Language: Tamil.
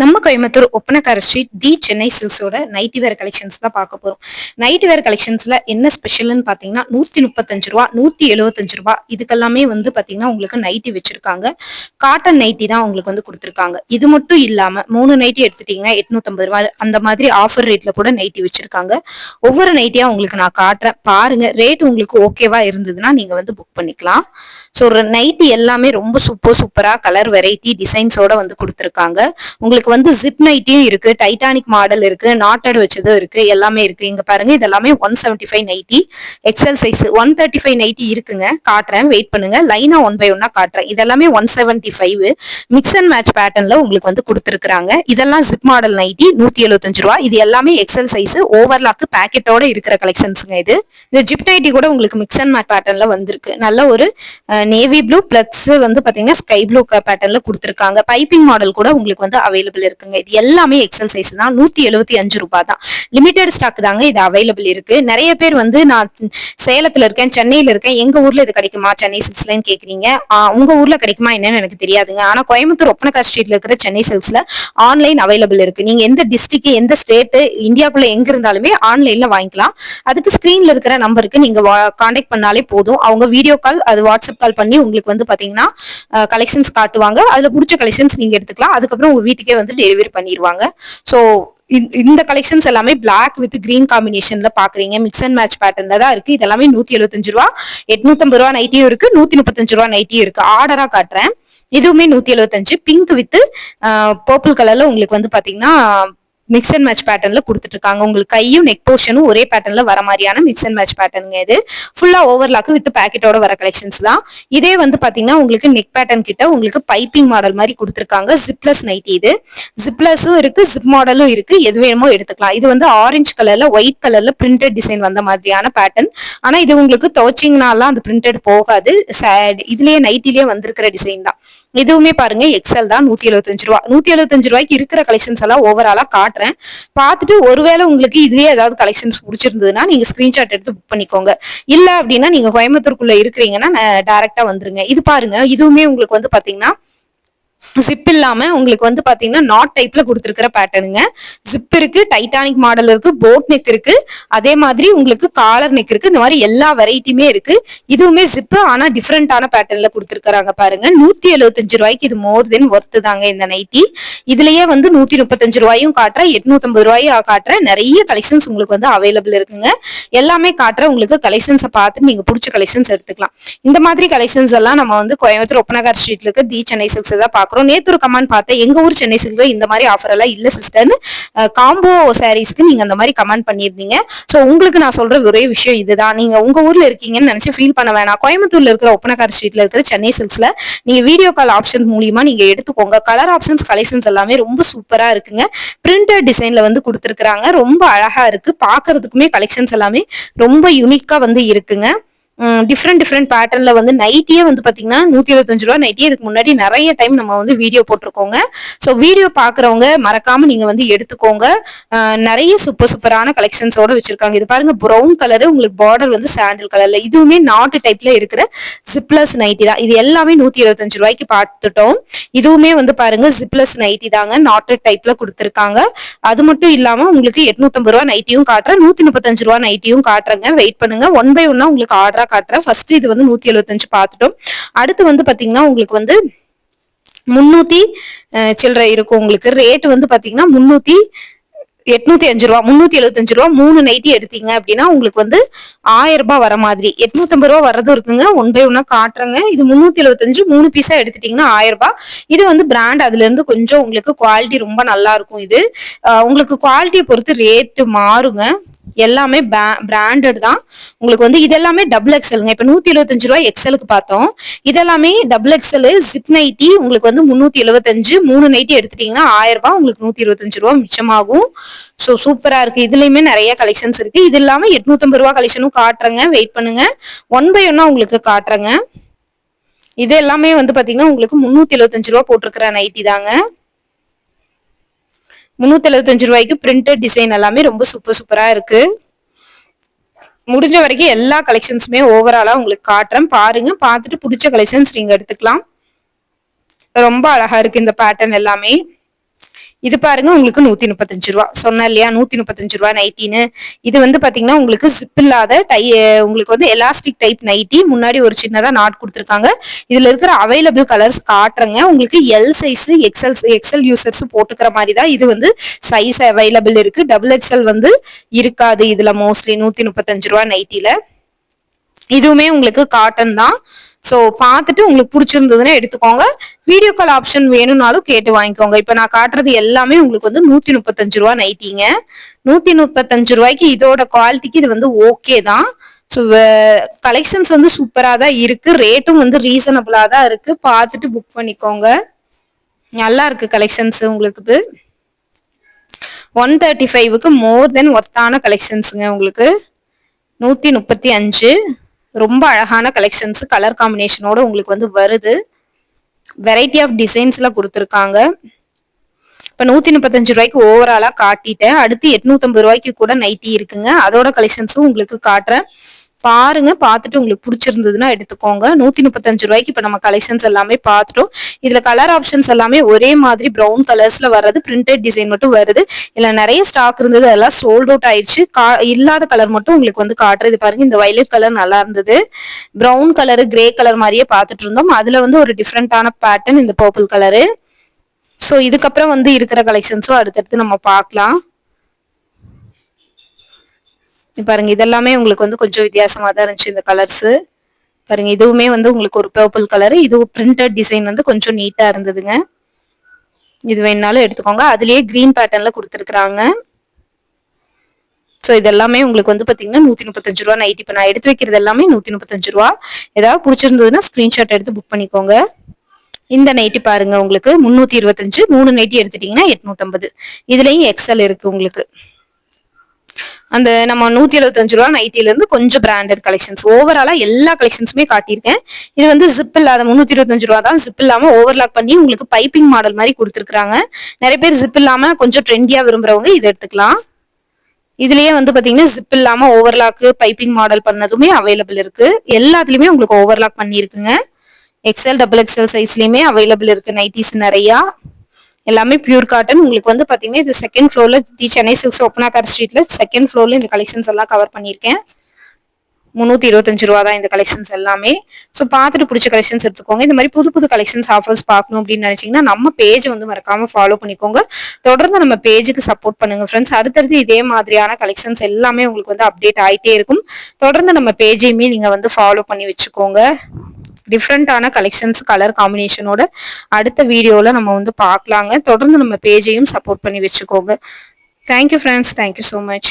நம்ம கோயம்புத்தூர் ஒப்பனக்கார ஸ்ட்ரீட் தி சென்னை சில்ஸோட நைட்டி வேர் கலெக்ஷன்ஸ் தான் பார்க்க போறோம். நைட்டி வேர் கலெக்ஷன்ஸ்ல என்ன ஸ்பெஷல்னு பாத்தீங்கன்னா நூத்தி முப்பத்தஞ்சு ரூபா நூத்தி எழுபத்தஞ்சு ரூபா இதுக்கெல்லாமே வந்து பாத்தீங்கன்னா உங்களுக்கு நைட்டி வச்சிருக்காங்க. காட்டன் நைட்டி தான் உங்களுக்கு வந்து கொடுத்துருக்காங்க. இது மட்டும் இல்லாம மூணு நைட்டி எடுத்துட்டீங்கன்னா எட்நூத்தம்பது ரூபா அந்த மாதிரி ஆஃபர் ரேட்ல கூட நைட்டி வச்சிருக்காங்க. ஒவ்வொரு நைட்டியா உங்களுக்கு நான் காட்டுறேன். பாருங்க ரேட் உங்களுக்கு ஓகேவா இருந்ததுன்னா நீங்க வந்து புக் பண்ணிக்கலாம். ஸோ நைட்டி எல்லாமே ரொம்ப சூப்பர் சூப்பரா கலர் வெரைட்டி டிசைன்ஸோட வந்து கொடுத்துருக்காங்க. உங்களுக்கு வந்து ஜிப் நைட்டியும் இருக்கு டைட்டானிக் மாடல் இருக்கு நாட்டட் வச்சதும் இருக்கு எல்லாமே இருக்கு. இங்க பாருங்க இதெல்லாமே one seventy five nightie XL size one thirty five nightie இருக்குங்க. காட்டுறேன் வெயிட் பண்ணுங்க. லைனா ஒன் பை ஒன்னா காட்டுறேன். இதெல்லாமே one seventy five mix and match பேட்டர்ன்ல உங்களுக்கு வந்து கொடுத்துருக்காங்க இதெல்லாம் ஜிப் மாடல் நைட்டி நூத்தி எழுபத்தஞ்சு ரூபா. இது எல்லாமே எக்ஸல் சைஸ் ஓவர்லாக்கு பேக்கெட்டோட இருக்கிற கலெக்ஷன்ஸுங்க இது. இந்த ஜிப் நைட்டி கூட உங்களுக்கு மிக்ஸ் அண்ட் மேட் பேட்டர்ன்ல வந்திருக்கு. நல்ல ஒரு நேவி ப்ளூ பிளஸ் வந்து பாத்தீங்கன்னா ஸ்கை ப்ளூ பேட்டர்ன்ல கொடுத்துருக்காங்க. பைப்பிங் மாடல் கூட உங்களுக்கு வந்து அவைலபிள் இருக்குங்க. இது எல்லாமே எக்ஸல் சைஸ் தான். நூத்தி எழுபத்தி அஞ்சு ரூபாய் தான் லிமிடெட் ஸ்டாக் தாங்க இது அவைலபிள் இருக்கு. நிறைய பேர் வந்து நான் சேலத்துல இருக்கேன் சென்னையில இருக்கேன். எங்க ஊர்ல இது கிடைக்குமா? சென்னை சில்க்ஸ்லன்னு கேக்குறீங்க. உங்க ஊர்ல கிடைக்குமா என்னன்னு எனக்கு தெரியாதுங்க. ஆனா கோயம்புத்தூர் ஒப்பனக்கா ஸ்ட்ரீட்ல இருக்கிற சென்னை சில்க்ஸ்ல ஆன்லைன் அவைலபிள் இருக்கு. நீங்க எந்த டிஸ்ட்ரிக்ட் எந்த ஸ்டேட் இந்தியாக்குள்ள எங்க இருந்தாலுமே ஆன்லைன்ல வாங்கிக்கலாம். அதுக்கு ஸ்கிரீன்ல இருக்கிற நம்பருக்கு நீங்க கான்டாக்ட் பண்ணாலே போதும். அவங்க வீடியோ கால் அது வாட்ஸ்அப் கால் பண்ணி உங்களுக்கு வந்து பாத்தீங்கன்னா கலெக்ஷன்ஸ் காட்டுவாங்க. அதுல பிடிச்ச கலெக்ஷன்ஸ் நீங்க எடுத்துக்கலாம். அதுக்கப்புறம் உங்க வீட்டுக்கு வந்து டெலிவரி பண்ணிடுவாங்க ஸோ இந்த கலெக்ஷன்ஸ் எல்லாமே பிளாக் வித் கிரீன் காம்பினேஷன்ல பாக்குறீங்க. மிக்ஸ் அண்ட் மேட்ச் பேட்டர்ல தான் இருக்கு. இதெல்லாமே நூத்தி எழுபத்தஞ்சு ரூபா. எட்நூத்தம்பது ரூபா நைட்டியும் இருக்கு. நூத்தி முப்பத்தஞ்சு ரூபா நைட்டியும் இருக்கு. ஆர்டரா காட்டுறேன். இதுவுமே நூத்தி எழுபத்தஞ்சு பிங்க் வித் பர்பிள் கலர்ல உங்களுக்கு வந்து பாத்தீங்கன்னா மிக்ஸ் அண்ட் மேட்ச் பேட்டர்ன்ல கொடுத்துட்டு இருக்காங்க உங்களுக்கு கையும் நெக் போர்ஷனும் ஒரே பேட்டர்ன்ல வர மாதிரியான மிக்ஸ் அண்ட் மேட்ச் பேட்டர்னுங்க இது. ஃபுல்லா ஓவர்லாக்கு வித் பேக்கெட்டோட வர கலெக்ஷன்ஸ் தான். இதே வந்து பாத்தீங்கன்னா உங்களுக்கு நெக் பேட்டர்ன் கிட்ட உங்களுக்கு பைப்பிங் மாடல் மாதிரி கொடுத்துருக்காங்க. ஜிப்லஸ் நைட்டி இது. ஜிப்லஸும் இருக்கு ஜிப் மாடலும் இருக்கு. எது வேணுமோ எடுத்துக்கலாம். இது வந்து ஆரஞ்சு கலர்ல ஒயிட் கலர்ல பிரிண்டட் டிசைன் வந்த மாதிரியான பேட்டர்ன் ஆனா இது உங்களுக்கு துவச்சிங்கனாலாம் அந்த பிரிண்டட் போகாது. இதுலயே நைட்டிலேயே வந்திருக்கிற டிசைன் தான். இதுவுமே பாருங்க எக்ஸல் தான் நூத்தி எழுபத்தஞ்சு ரூபா. நூத்தி எழுபத்தஞ்சு ரூபாய்க்கு இருக்கிற கலெக்ஷன்ஸ் எல்லாம் ஓவராலா காட்டுறேன். பார்த்துட்டு ஒருவேளை உங்களுக்கு இதுலயே ஏதாவது கலெக்ஷன்ஸ் பிடிச்சிருந்ததுன்னா நீங்க ஸ்கிரீன்ஷாட் எடுத்து புக் பண்ணிக்கோங்க. இல்ல அப்படின்னா நீங்க கோயம்புத்தூருக்குள்ள இருக்கிறீங்கன்னா டைரக்டா வந்துருங்க. இது பாருங்க இதுவுமே உங்களுக்கு வந்து பாத்தீங்கன்னா ஜிப் இல்லாம உங்களுக்கு வந்து பாத்தீங்கன்னா நாட் டைப்ல கொடுத்துருக்கிற பேட்டர்னுங்க ஜிப் இருக்கு டைட்டானிக் மாடல் இருக்கு போட் நெக் இருக்கு. அதே மாதிரி உங்களுக்கு காலர் நெக் இருக்கு. இந்த மாதிரி எல்லா வெரைட்டியுமே இருக்கு. இதுவுமே ஜிப்பு ஆனா டிஃப்ரெண்டான பேட்டர்ன்ல கொடுத்துருக்காங்க பாருங்க. நூத்தி எழுபத்தஞ்சு ரூபாய்க்கு இது மோர் தென் ஒர்த்து தாங்க இந்த நைட்டி இதுலயே வந்து நூத்தி முப்பத்தஞ்சு ரூபாயும் காட்டுறேன் எட்நூத்தம்பது ரூபாயும் காட்டுறேன் நிறைய கலெக்ஷன்ஸ் உங்களுக்கு வந்து அவைலபிள் இருக்குங்க. எல்லாமே காட்டுற உங்களுக்கு கலெக்ஷன்ஸை பார்த்து நீங்க பிடிச்ச கலெக்ஷன்ஸ் எடுத்துக்கலாம். இந்த மாதிரி கலெக்ஷன்ஸ் எல்லாம் நம்ம வந்து கோயம்புத்தூர் ஒப்பனகார் ஸ்ட்ரீட்ல இருக்க. தி சென்னை சில்க்ஸ் தான் பாக்குறோம் நேத்து ஒரு கமெண்ட் பார்த்தேன் எங்க ஊர் சென்னை சில்க்ல இந்த மாதிரி ஆஃபர் எல்லாம் இல்ல சிஸ்டர்னு காம்போ சாரீஸ்க்கு நீங்க அந்த மாதிரி கமெண்ட் பண்ணியிருந்தீங்க. ஸோ உங்களுக்கு நான் சொல்ற ஒரே விஷயம் இதுதான். நீங்க உங்க ஊர்ல இருக்கீங்கன்னு நினைச்சு ஃபீல் பண்ண வேணாம். கோயம்புத்தூர்ல இருக்கிற ஒப்பனக்கார் ஸ்ட்ரீட்ல இருக்கிற சென்னை சில்க்ஸ்ல நீங்க வீடியோ கால் ஆப்ஷன் மூலியமா நீங்க எடுத்துக்கோங்க. கலர் ஆப்ஷன்ஸ் கலெக்ஷன்ஸ் எல்லாமே ரொம்ப சூப்பரா இருக்குங்க. பிரிண்டட் டிசைன்ல வந்து கொடுத்துருக்காங்க ரொம்ப அழகா இருக்கு. பாக்குறதுக்குமே கலெக்ஷன்ஸ் எல்லாமே ரொம்ப யூனிக்கா வந்து இருக்குங்க. டிஃப்ரெண்ட் டிஃப்ரெண்ட் பேட்டர்ன்ல வந்து நைட்டியே வந்து பாத்தீங்கன்னா நூத்தி இருபத்தஞ்சு ரூபா நைட்டியே இதுக்கு முன்னாடி நிறைய டைம் நம்ம வந்து வீடியோ போட்டிருக்கோங்க. ஸோ வீடியோ பாக்குறவங்க மறக்காம நீங்க வந்து எடுத்துக்கோங்க. நிறைய சூப்பர் சூப்பரான கலெக்ஷன்ஸோட வச்சிருக்காங்க. இது பாருங்க ப்ரௌன் கலரு உங்களுக்கு பார்டர் வந்து சாண்டில் கலர்ல இதுவுமே நாட்டு டைப்ல இருக்கிற ஜிப்ளஸ் நைட்டி தான். இது எல்லாமே நூத்தி இருபத்தஞ்சு ரூபாய்க்கு பார்த்துட்டோம் இதுவுமே வந்து பாருங்க ஜிப்ளஸ் நைட்டி தாங்க நாட்டு டைப்ல கொடுத்துருக்காங்க. அது மட்டும் இல்லாம உங்களுக்கு எட்நூத்தம்பது ரூபா நைட்டியும் காட்டுறேன். நூத்தி முப்பத்தஞ்சு ரூபா நைட்டியும் காட்டுறேங்க. வெயிட் பண்ணுங்க. ஒன் பை ஒன்னா உங்களுக்கு ஆர்டரா காட்டுறேன். ஃபர்ஸ்ட் இது வந்து நூத்தி எழுபத்தஞ்சு பார்த்துட்டோம். அடுத்து வந்து பாத்தீங்கன்னா உங்களுக்கு வந்து முன்னூத்தி சில்லறை இருக்கும் உங்களுக்கு. ரேட் வந்து பாத்தீங்கன்னா முன்னூத்தி எட்நூத்தி அஞ்சு ரூபா முன்னூத்தி எழுபத்தஞ்சு ரூபா மூணு நைட்டி எடுத்தீங்க அப்படின்னா உங்களுக்கு வந்து ஆயிரம் ரூபாய் வர மாதிரி. எட்நூத்தம்பது ரூபா வர்றதும் இருக்குங்க. ஒன் பை ஒன்னா காட்டுறேங்க. இது முன்னூத்தி எழுபத்தஞ்சு மூணு பீஸா எடுத்துட்டீங்கன்னா ஆயிரம் ரூபாய். இது வந்து பிராண்ட் அதுல இருந்து கொஞ்சம் உங்களுக்கு குவாலிட்டி ரொம்ப நல்லா இருக்கும் இது. உங்களுக்கு குவாலிட்டியை பொறுத்து ரேட்டு மாறுங்க. எல்லாமே பிராண்டட் தான். உங்களுக்கு வந்து இதெல்லாமே டபுள் எக்ஸலுங்க இப்போ நூத்தி எழுபத்தஞ்சு ரூபாய் எக்ஸலுக்கு பார்த்தோம். இதெல்லாமே டபுள் எக்ஸல் ஜிப் நைட்டி உங்களுக்கு வந்து முந்நூற்றி எழுபத்தஞ்சு மூணு நைட்டி எடுத்துட்டீங்கன்னா ஆயிரம் ரூபாய் உங்களுக்கு நூத்தி இருபத்தஞ்சு ரூபா மிச்சமாகும். ஸோ சூப்பரா இருக்கு. இதுலயுமே நிறைய கலெக்ஷன்ஸ் இருக்கு. இது இல்லாம எட்நூத்தம்பது ரூபா கலெக்ஷனும் காட்டுறேங்க. வெயிட் பண்ணுங்க. ஒன் பை ஒன்னா உங்களுக்கு காட்டுறேங்க. இது எல்லாமே வந்து பாத்தீங்கன்னா உங்களுக்கு முன்னூத்தி எழுபத்தஞ்சு ரூபா போட்டிருக்கிற நைட்டி தாங்க. முன்னூத்தி எழுபத்தஞ்சு ரூபாய்க்கு பிரிண்டட் டிசைன் எல்லாமே ரொம்ப சூப்பர் சூப்பரா இருக்கு. முடிஞ்ச வரைக்கும் எல்லா கலெக்ஷன்ஸுமே ஓவராலா உங்களுக்கு காட்டுறேன். பாருங்க பார்த்துட்டு பிடிச்ச கலெக்ஷன்ஸ் நீங்க எடுத்துக்கலாம். ரொம்ப அழகா இருக்கு இந்த பேட்டர்ன் எல்லாமே. இது பாருங்க உங்களுக்கு நூத்தி முப்பத்தஞ்சு ரூபா. சொன்ன இல்லையா நூத்தி முப்பத்தஞ்சு ரூபா நைட்டின்னு. இது வந்து பாத்தீங்கன்னா உங்களுக்கு ஜிப் இல்லாத டை உங்களுக்கு வந்து எலாஸ்டிக் டைப் நைட்டி. முன்னாடி ஒரு சின்னதா நாட் கொடுத்துருக்காங்க. இதுல இருக்கிற அவைலபிள் கலர்ஸ் காட்டுறங்க. உங்களுக்கு L size XL XL users போட்டுக்கிற மாதிரி தான் இது வந்து சைஸ் அவைலபிள் இருக்கு. டபுள் எக்ஸல் வந்து இருக்காது இதுல மோஸ்ட்லி நூத்தி முப்பத்தஞ்சு ரூபா நைட்டில. இதுவுமே உங்களுக்கு காட்டன் தான். ஸோ பார்த்துட்டு உங்களுக்கு பிடிச்சிருந்ததுன்னா எடுத்துக்கோங்க. வீடியோ கால் ஆப்ஷன் வேணும்னாலும் கேட்டு வாங்கிக்கோங்க. இப்போ நான் காட்டுறது எல்லாமே உங்களுக்கு வந்து நூத்தி முப்பத்தஞ்சு ரூபா நைட்டிங்க நூத்தி முப்பத்தஞ்சு ரூபாய்க்கு இதோட குவாலிட்டிக்கு இது வந்து ஓகே தான். ஸோ கலெக்ஷன்ஸ் வந்து சூப்பராக தான் இருக்கு. ரேட்டும் வந்து ரீசனபிளாக தான் இருக்கு. பார்த்துட்டு புக் பண்ணிக்கோங்க. நல்லா இருக்கு கலெக்ஷன்ஸ் உங்களுக்கு இது ஒன் தேர்ட்டி ஃபைவுக்கு மோர் தென் ஒர்த்தான கலெக்ஷன்ஸுங்க உங்களுக்கு. நூற்றி முப்பத்தி அஞ்சு ரொம்ப அழகான கலெக்ஷன்ஸ் கலர் காம்பினேஷனோட உங்களுக்கு வந்து வருது. வெரைட்டி ஆஃப் டிசைன்ஸ்ல கொடுத்துருக்காங்க. இப்போ நூத்தி முப்பத்தஞ்சு ரூபாய்க்கு ஓவராலா காட்டிட்டேன். அடுத்து எட்நூற்றம்பது ரூபாய்க்கு கூட நைட்டி இருக்குங்க. அதோட கலெக்ஷன்ஸும் உங்களுக்கு காட்டுறேன். பாருங்க பார்த்துட்டு உங்களுக்கு பிடிச்சிருந்ததுன்னா எடுத்துக்கோங்க. நூத்தி முப்பத்தஞ்சு ரூபாய்க்கு இப்ப நம்ம கலெக்ஷன்ஸ் எல்லாமே பார்த்துட்டோம். இதுல கலர் ஆப்ஷன்ஸ் எல்லாமே ஒரே மாதிரி ப்ரௌன் கலர்ஸ்ல வர்றது பிரிண்டட் டிசைன் மட்டும் வருது. இதுல நிறைய ஸ்டாக் இருந்தது அதெல்லாம் சோல்ட் அவுட் ஆயிடுச்சு இல்லாத கலர் மட்டும் உங்களுக்கு வந்து காட்டுறது. பாருங்க இந்த வயலட் கலர் நல்லா இருந்தது. ப்ரௌன் கலர் கிரே கலர் மாதிரியே பார்த்துட்டு இருந்தோம். அதுல வந்து ஒரு டிஃப்ரெண்டான பேட்டர்ன் இந்த பர்பிள் கலரு ஸோ இதுக்கப்புறம் வந்து இருக்கிற கலெக்ஷன்ஸும் அடுத்தடுத்து நம்ம பார்க்கலாம். பாருங்க இதெல்லாமே உங்களுக்கு வந்து கொஞ்சம் வித்தியாசமா தான் இருந்துச்சு இந்த கலர்ஸ் பாருங்க இதுவுமே வந்து உங்களுக்கு ஒரு பர்பிள் கலர் இது பிரிண்டட் டிசைன் வந்து கொஞ்சம் நீட்டா இருந்ததுங்க. இது வேணாலும் எடுத்துக்கோங்க. அதுலயே கிரீன் பேட்டர்ன்ல கொடுத்துருக்குறாங்க. ஸோ இதெல்லாமே உங்களுக்கு வந்து பார்த்தீங்கன்னா நூற்றி முப்பத்தஞ்சு ரூபா நைட் இப்போ நான் எடுத்து வைக்கிறது எல்லாமே நூற்றி முப்பத்தஞ்சு ரூபா. ஏதாவது பிடிச்சிருந்ததுன்னா ஸ்க்ரீன்ஷாட் எடுத்து புக் பண்ணிக்கோங்க. இந்த நைட்டி பாருங்க உங்களுக்கு முந்நூற்றி இருபத்தஞ்சு மூணு நைட்டி எடுத்துட்டீங்கன்னா எட்நூற்றம்பது இதுலயும் எக்ஸல் இருக்கு உங்களுக்கு. அந்த நம்ம நூத்தி எழுபத்தஞ்சு ரூபா நைட்டில இருந்து கொஞ்சம் பிராண்டட் கலெக்ஷன்ஸ் ஓவராலா எல்லா கலெக்ஷன்ஸுமே காட்டியிருக்கேன். இது வந்து ஜிப் இல்லாத முன்னூத்தி இருபத்தஞ்சு ரூபா தான். ஜிப் இல்லாம ஓவர்லாக் பண்ணி உங்களுக்கு பைப்பிங் மாடல் மாதிரி கொடுத்துருக்காங்க நிறைய பேர் ஜிப் இல்லாம கொஞ்சம் ட்ரெண்டியா விரும்புறவங்க இதை எடுத்துக்கலாம். இதுலயே வந்து பாத்தீங்கன்னா ஜிப் இல்லாம ஓவர்லாக்கு பைப்பிங் மாடல் பண்ணதுமே அவைலபிள் இருக்கு. எல்லாத்துலயுமே உங்களுக்கு ஓவர்லாக் பண்ணிருக்குங்க எக்ஸ்எல் டபுள் எக்ஸ்எல் சைஸ்லயுமே அவைலபிள் இருக்கு. நைட்டிஸ் நிறையா. எல்லாமே பியூர் காட்டன் உங்களுக்கு வந்து பார்த்தீங்கன்னா இது செகண்ட் ஃப்ளோரில் தி சென்னை சில்க்ஸ் ஒப்பனாக்கார் ஸ்ட்ரீட்டில் செகண்ட் ஃப்ளோரில் இந்த கலெக்ஷன்ஸ் எல்லாம் கவர் பண்ணியிருக்கேன். முந்நூற்றி இருபத்தஞ்சு ரூபா தான் இந்த கலெக்ஷன்ஸ் எல்லாமே. ஸோ பார்த்துட்டு பிடிச்ச கலெக்ஷன்ஸ் எடுத்துக்கோங்க. இந்த மாதிரி புது புது கலெக்ஷன்ஸ் ஆஃபர்ஸ் பார்க்கணும் அப்படின்னு நினச்சிங்கன்னா நம்ம பேஜ் வந்து மறக்காமல் ஃபாலோ பண்ணிக்கோங்க. தொடர்ந்து நம்ம பேஜுக்கு சப்போர்ட் பண்ணுங்க ஃப்ரெண்ட்ஸ் அடுத்தடுத்து இதே மாதிரியான கலெக்ஷன்ஸ் எல்லாமே உங்களுக்கு வந்து அப்டேட் ஆகிட்டே இருக்கும். தொடர்ந்து நம்ம பேஜையுமே நீங்கள் வந்து ஃபாலோ பண்ணி வச்சுக்கோங்க. டிஃப்ரெண்டான கலெக்ஷன்ஸ் கலர் காம்பினேஷனோட அடுத்த வீடியோவில் நம்ம வந்து பார்க்கலாங்க. தொடர்ந்து நம்ம பேஜையும் சப்போர்ட் பண்ணி வச்சுக்கோங்க. Thank you friends thank you so much